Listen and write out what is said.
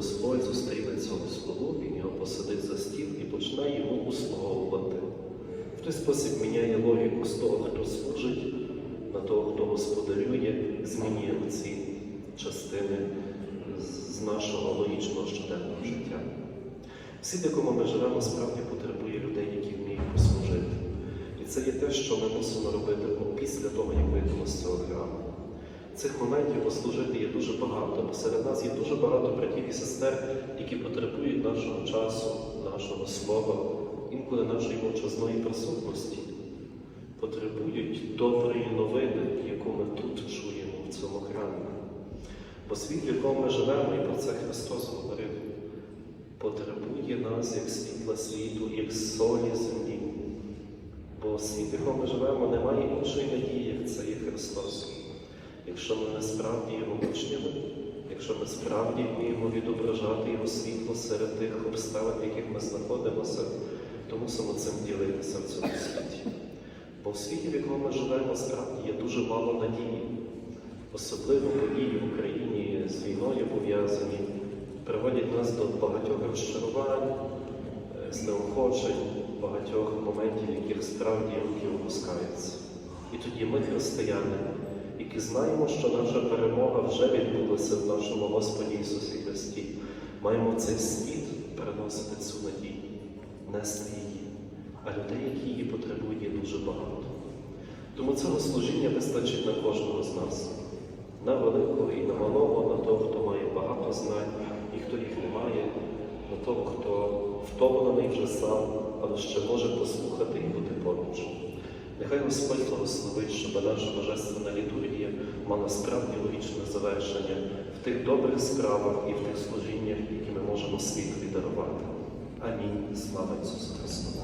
Господь зустріне цього слугу, він його посадить за стіл і почне йому услуговувати. В той спосіб міняє логіку з того, хто служить, на того, хто господарює, змінює ці частини з нашого логічного щоденного життя. Світ, в якому ми живемо, справді потребує людей, які вміють послужити. І це є те, що ми мусимо робити після того, як вийдемо з цього храму. Цих моментів послужити є дуже багато, бо серед нас є дуже багато братів і сестер, які потребують нашого часу, нашого слова, інколи нашої мовчазної присутності, потребують доброї новини, яку ми тут чуємо в цьому храмі. Бо світ, в якому ми живемо, і про це Христос говорив, потребує нас як світла світу, як солі землі. Бо світ, в якому ми живемо, немає іншої надії, як це є Христос. Якщо ми насправді його учнями, якщо ми справді вміємо відображати його світло серед тих обставин, в яких ми знаходимося, то мусимо цим ділитися в цьому світі. Бо в світі, в якому ми живемо, справді є дуже мало надії, особливо події в Україні з війною пов'язані, приводять нас до багатьох розчарувань, е, знеохочень, багатьох моментів, в яких справді руки опускаються. І тоді ми, християни, які знаємо, що наша перемога вже відбулася в нашому Господі Ісусі Христі, маємо цей світ переносити цю надію, нести її, а людей, які її потребують, є дуже багато. Тому цього служіння вистачить на кожного з нас, на великого і на малого, на того, хто має багато знань і хто їх не має, на того, хто втомлений вже сам, але ще може послухати і бути поруч. Нехай Господь благословить, щоб наша божественна літургія мали справді логічне завершення в тих добрих справах і в тих служіннях, які ми можемо світові дарувати. Амінь. Слава Ісусу Христу!